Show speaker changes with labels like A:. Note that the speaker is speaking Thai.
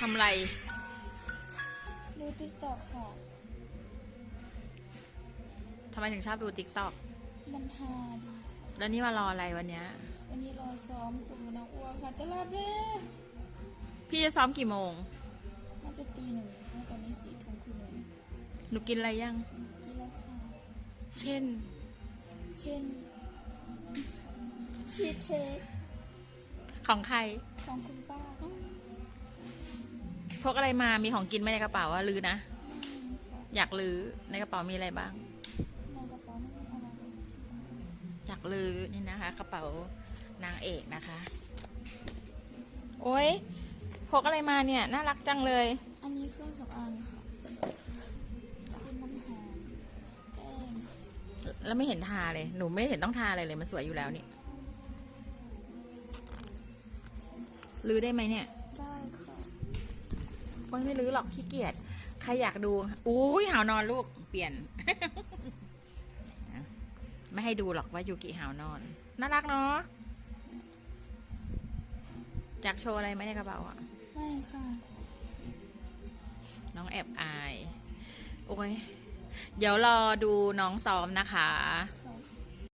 A: ทำอะไร
B: ดูติ๊กต็อกค่ะ
A: ทำไมถึงชอบดูติ๊กต็อก
B: มันฮาดีค่ะ
A: แล้วนี่มารออะไรวันเนี้ย
B: วันนี้รอซ้อมคุณน้องอ้วค่ะ จะรับเลย
A: พี่จะซ้อมกี่โมง
B: น่าจะตีหนึ่งค่ะเพราะตอนนี้สี่ทุ่มครึ่งแล้ว
A: หนูกินอะไรยัง
B: กินแล้วค่ะ
A: เช่น
B: เช่น ชีสเค้ก
A: ของใคร
B: ของคุณป้า
A: พกอะไรมามีของกินไหมในกระเป๋าอะลือนะ อยากลือในกระเป๋ามีอะไรบ้าง
B: อ
A: ยากลือนี่นะคะ กระเป๋านางเอกนะคะ โอ๊ยพกอะไรมาเนี่ย น่ารักจังเลย
B: อันนี้เครื่องสำอางค่ะเป็นน้ำหอมแป้ง
A: แล้วไม่เห็นทาเลย หนูไม่เห็นต้องทาอะไรเลย มันสวยอยู่แล้วนี่ลือได้ไหมเนี่ย ยไม่ลือหรอกขี้เกียจใครอยากดูอุ้ยหาวนอนลูกเปลี่ยน ไม่ให้ดูหรอกว่ายูกิหาวนอน น่ารักเนาะอยากโชว์อะไรไหมในกระเป๋าอะ
B: ไม่ค่ะ
A: น้องแอบอาย โอ้ย เดี๋ยวรอดูน้องซ้อมนะคะ
B: ค